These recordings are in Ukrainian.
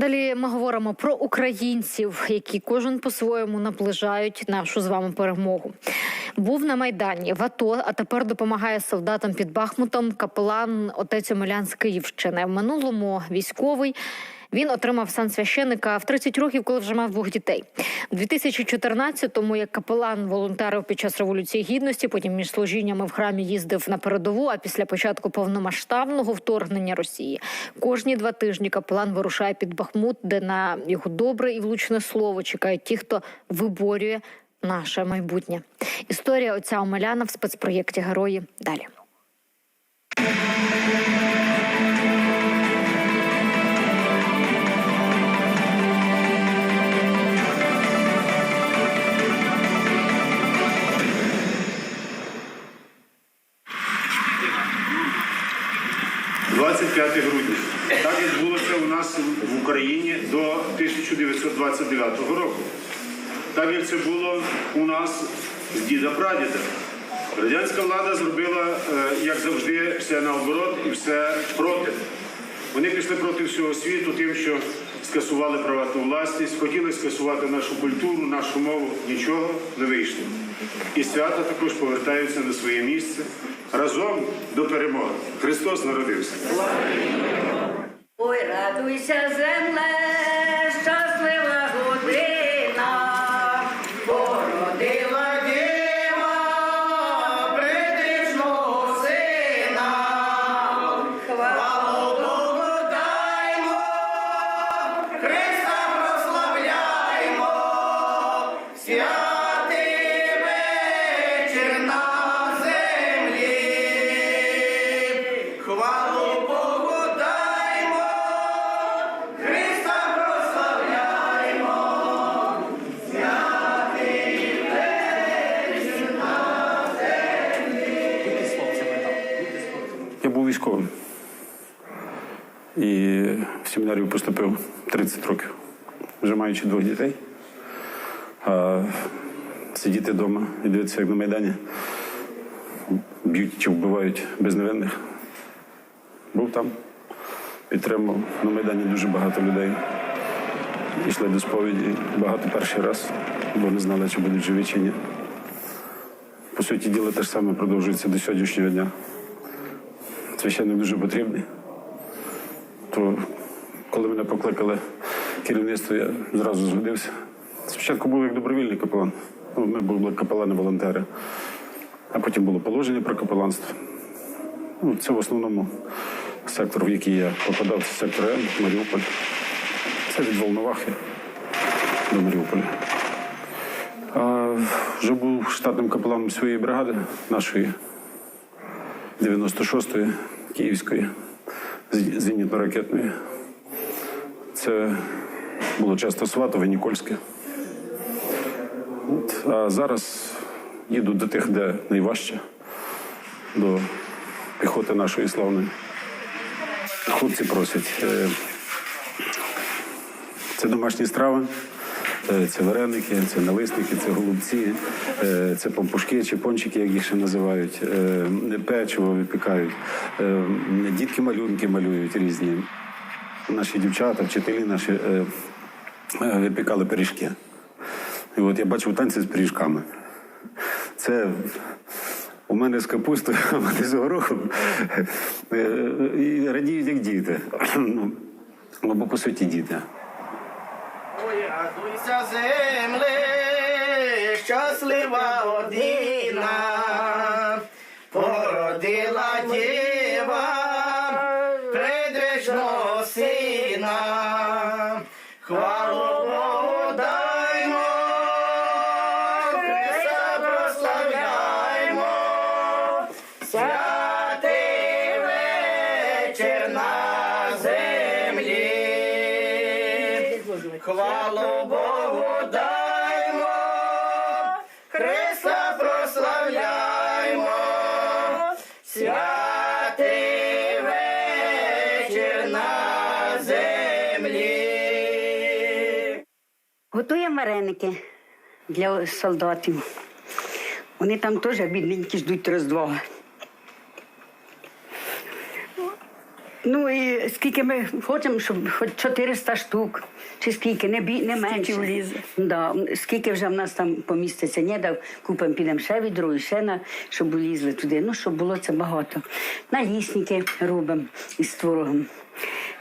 Далі ми говоримо про українців, які кожен по-своєму наближають нашу з вами перемогу. Був на майдані в АТО, а тепер допомагає солдатам під Бахмутом. Капелан отець Омелян з Київщини. В минулому військовий. Він отримав сан священика в 30 років, коли вже мав двох дітей. У 2014-му як капелан волонтерив під час революції гідності. Потім між служіннями в храмі їздив на передову. А після початку повномасштабного вторгнення Росії кожні два тижні капелан вирушає під Бахмут, де на його добре і влучне слово чекають ті, хто виборює наше майбутнє. Історія отця Омеляна в спецпроєкті Герої далі. – 25 грудня. Так відбулося у нас в Україні до 1929 року. Так як це було у нас з діда прадіда. Радянська влада зробила, е, як завжди, все наоборот і все проти. Вони пішли проти всього світу, тим, що скасували приватну власність, хотіли скасувати нашу культуру, нашу мову. Нічого не вийшло. І свята також повертаються на своє місце разом до перемоги. Христос народився. Ой, радуйся, земле, Я був військовим. І в семінарію поступив 30 років, вже маючи двох дітей. А сидіти вдома і дивитися, як на Майдані б'ють чи вбивають безневинних. Був там, підтримав. На Майдані дуже багато людей. Йшли до сповіді багато перший раз, бо не знали, чи будуть живі чи ні. По суті діла те ж саме продовжується до сьогоднішнього дня священник дуже потрібний. То коли мене покликали керівництво, я зразу згодився. Спочатку був як добровільний капелан. Ну, ми були капелани-волонтери. А потім було положення про капеланство. Ну, це в основному сектор, в який я попадав, це сектор М, Маріуполь. Це від Волновахи до Маріуполя. А вже був штатним капеланом своєї бригади, нашої 96-ї Київської зенітно-ракетної. Це було часто Сватове, Нікольське. А зараз їду до тих, де найважче, до піхоти нашої славної. Хлопці просять. е, Це домашні страви, е, це вареники, це налисники, це голубці, е, це пампушки чи пончики, як їх ще називають, печиво випікають, дітки малюнки малюють різні. Наші дівчата, вчителі наші випікали пиріжки. І от я бачив танці з пиріжками. Це у мене з капустою, а мене з горохом. Е, І радіють, як діти. Ну, ну, бо по суті діти. Ой, радуйся, земле, щаслива година, породила діва святий вечір на землі. Готуємо вареники для солдатів. Вони там теж бідненькі ждуть Різдва. Ну і скільки ми хочемо, щоб хоч 400 штук, чи скільки, не, бі, не менше. влізе? Да. Скільки вже в нас там поміститься, не дав, купимо, підемо ще відро, і ще на, щоб улізли туди. Ну, щоб було це багато. Налісники робимо із творогом.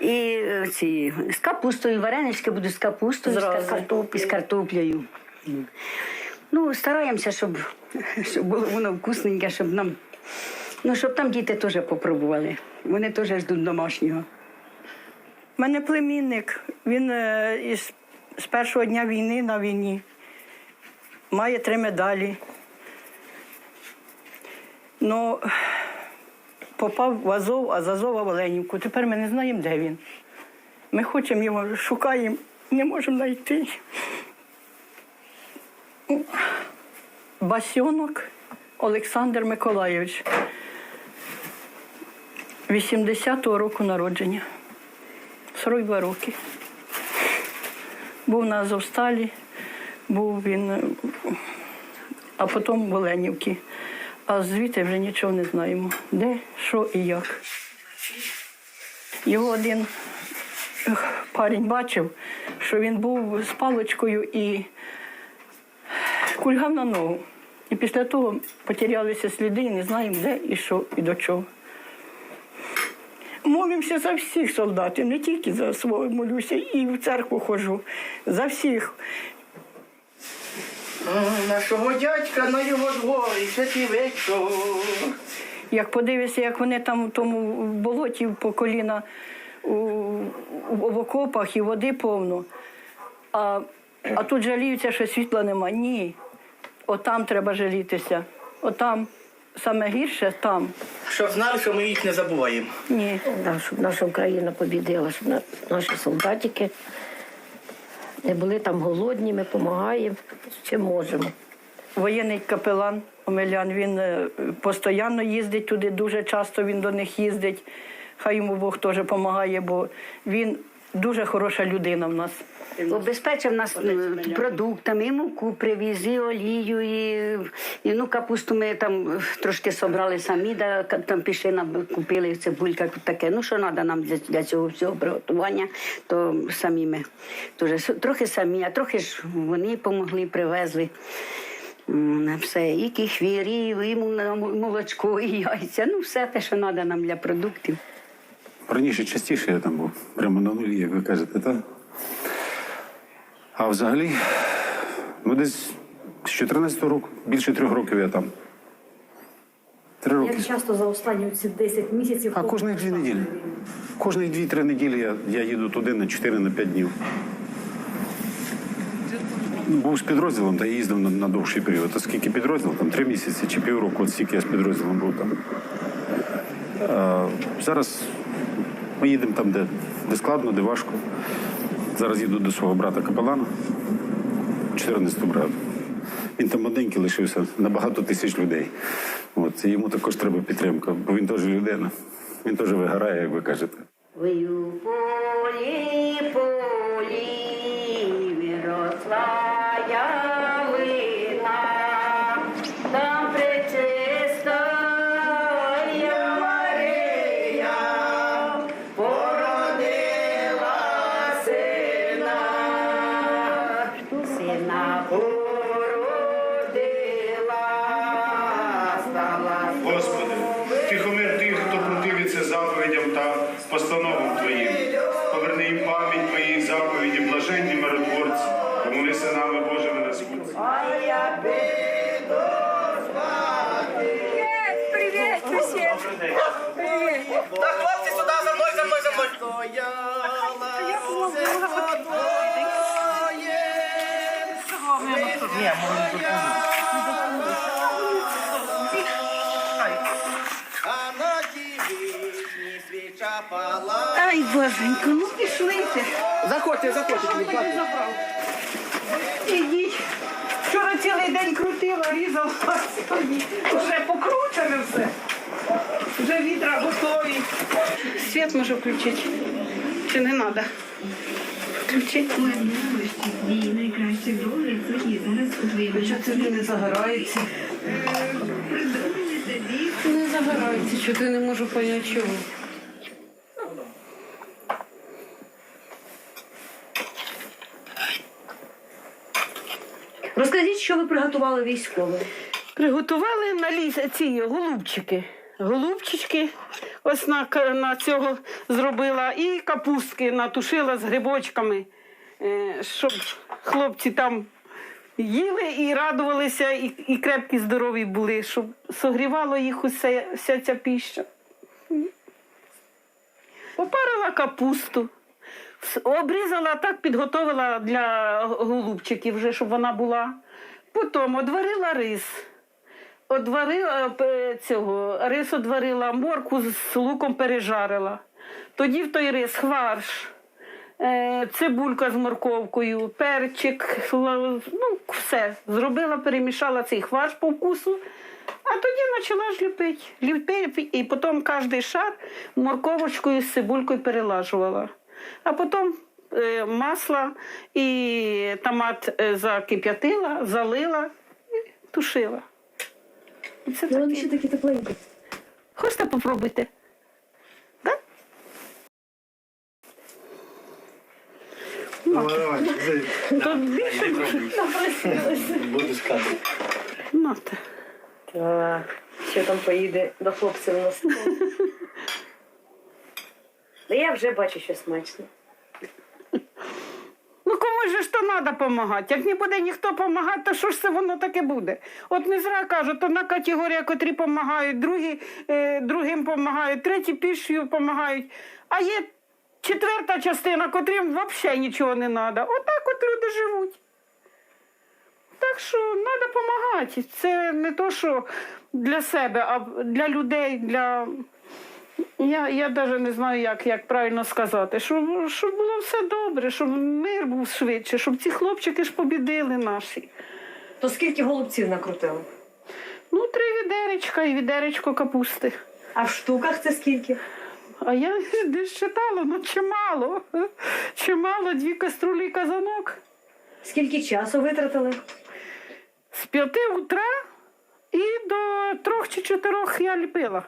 І е, ці з капустою, варенички будуть з капустою, з, Зразу. картоп, з картоплею. Ну, стараємося, щоб, щоб було воно вкусненьке, щоб нам. Ну, щоб там діти теж попробували. Вони теж ждуть домашнього. У мене племінник, він е, із, з першого дня війни на війні. Має три медалі. Ну, попав в Азов, а з Азова в Оленівку. Тепер ми не знаємо, де він. Ми хочемо його, шукаємо, не можемо знайти. Басьонок Олександр Миколайович. 80-го року народження. 42 роки. Був на Азовсталі, був він, а потім в Оленівці. А звідти вже нічого не знаємо. Де, що і як. Його один парень бачив, що він був з паличкою і кульгав на ногу. І після того потерялися сліди і не знаємо, де і що і до чого. Молимося за всіх солдатів, не тільки за свого молюся, і в церкву ходжу. За всіх. Нашого дядька на його дворі святий вечір. Як подивишся, як вони там у тому болоті по коліна у- в окопах і води повно. А, а тут жаліються, що світла нема. Ні. Отам треба жалітися. Отам саме гірше там. Щоб знали, що ми їх не забуваємо. Ні. Да, щоб наша Україна побідила, щоб на- наші солдатики не були там голодні, ми допомагаємо, чим можемо. Воєнний капелан Омелян, він е, постійно їздить туди, дуже часто він до них їздить. Хай йому Бог теж допомагає, бо він дуже хороша людина в нас. Обезпечив нас продуктами, і муку привіз, і олію, і, і ну, капусту ми там трошки собрали самі, да, там пішли, нам купили цибулька таке. Ну, що треба нам для, для цього всього приготування, то самі ми дуже, трохи самі, а трохи ж вони допомогли, привезли. На все, і кефір, і, і молочко, і яйця. Ну, все те, що треба нам для продуктів. Раніше частіше я там був, прямо на нулі, як ви кажете, так? А взагалі, ну десь з 14-го року, більше трьох років я там. Три роки. Як часто за останні ці 10 місяців А кожні дві неділі. Кожні дві-три неділі я, я їду туди на 4 на 5 днів. Був з підрозділом та їздив на, на довший період. А скільки підрозділ? Там три місяці чи півроку, от стільки я з підрозділом був там. А, зараз ми їдемо там, де, де складно, де важко. Зараз їду до свого брата капелана, 14 брат. Він там одненький лишився на багато тисяч людей. От, і йому також треба підтримка, бо він теж людина. Він теж вигорає, як ви кажете. Ой, у полі, полі виросла Ні, може, тут. Ай, боженько, ну пішлися. Заходьте, заходьте, Ідіть. Вчора цілий день крутила, різала сьогодні. Вже покручене все. Вже відра готові. Світ може включити. Чи не треба? Хоча це не загорається. Не загорається, що ти не можу поняти чого. Розкажіть, що ви приготували військове. Приготували на ліс ці голубчики. Голубчички ось на, на цього зробила, і капустки натушила з грибочками, е, щоб хлопці там їли і радувалися, і, і крепкі, здорові були, щоб согрівало їх усе, вся ця піща. Попарила капусту, обрізала, так підготовила для голубчиків, вже, щоб вона була. Потім одварила рис. Одварила е, цього, рис одварила, морку з луком пережарила. Тоді в той рис хварш, е, цибулька з морковкою, перчик, ну, все. Зробила, перемішала цей хварш по вкусу, а тоді почала ж ліпити. Ліпити, і потім кожний шар морковочкою з цибулькою перелажувала. А потім е, масло і томат закип'ятила, залила і тушила. І Це Ну, вони ще такі тепленькі. Хочете попробуйте? Так? То більше Буду сказати. Нате. Так, що там поїде до хлопців на стол. Ну, я вже бачу, що смачно. Ну комусь же ж то треба допомагати. Як не буде ніхто допомагати, то що ж це воно таке буде? От не зра кажуть, одна категорія, котрі допомагають, другі е, другим допомагають, треті пішою допомагають. А є четверта частина, котрим взагалі нічого не треба. Отак от люди живуть. Так що треба допомагати. Це не то, що для себе, а для людей, для. Я, я навіть не знаю, як, як правильно сказати, щоб, щоб було все добре, щоб мир був швидше, щоб ці хлопчики ж побідили наші. То скільки голубців накрутили? Ну, три відеречка і відеречко капусти. А в штуках це скільки? А я десь читала, ну чимало. Чимало, дві каструлі і казанок. Скільки часу витратили? З п'яти утра і до трьох чи чотирьох я ліпила.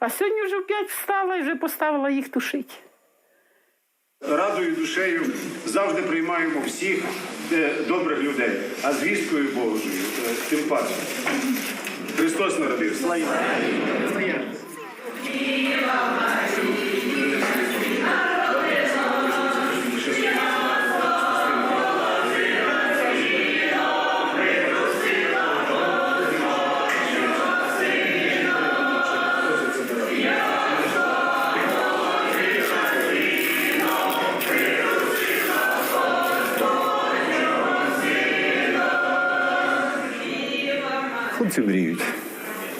А сьогодні вже в п'ять встала і вже поставила їх тушити. Радою душею завжди приймаємо всіх е, добрих людей, а з вісткою Божою, е, тим паче. Христос народився. Хлопці мріють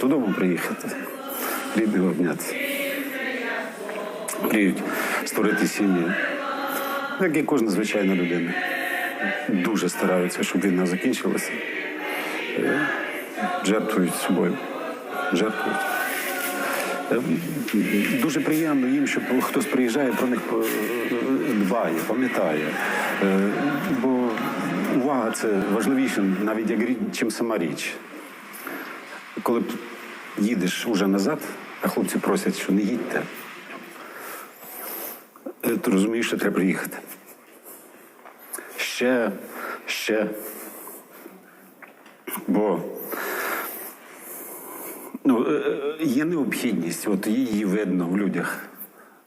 додому приїхати, рідних обняти. Мріють створити сім'ї, як і кожна звичайна людина. Дуже стараються, щоб війна закінчилася. Е, Жертвують собою. Жертвують. Е, Дуже приємно їм, що хтось приїжджає, про них е, дбає, пам'ятає. Бо увага це важливіше навіть як річ, чим сама річ. Коли їдеш уже назад, а хлопці просять, що не їдьте, е, ти розумієш, що треба приїхати. Ще, ще. Бо ну, е, е, є необхідність, от її видно в людях.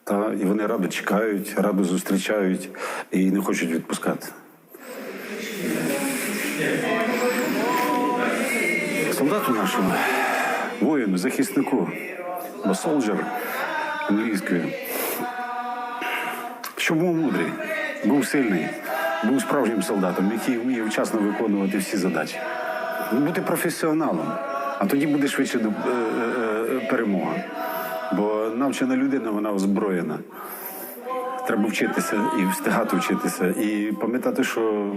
Та, і вони радо чекають, радо зустрічають і не хочуть відпускати. Солдату нашому, воїну, захиснику, бо солджер англійською, щоб був мудрий, був сильний, був справжнім солдатом, який вміє вчасно виконувати всі задачі. Бути професіоналом, а тоді буде швидше е, е, е, перемога. Бо навчена людина, вона озброєна. Треба вчитися і встигати вчитися, і пам'ятати, що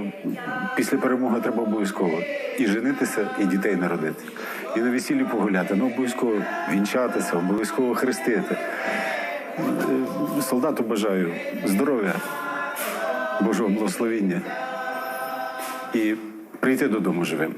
після перемоги треба обов'язково і женитися, і дітей народити, і на весіллі погуляти, ну обов'язково вінчатися, обов'язково хрестити. Е, Солдату бажаю здоров'я, Божого благословіння і прийти додому живим.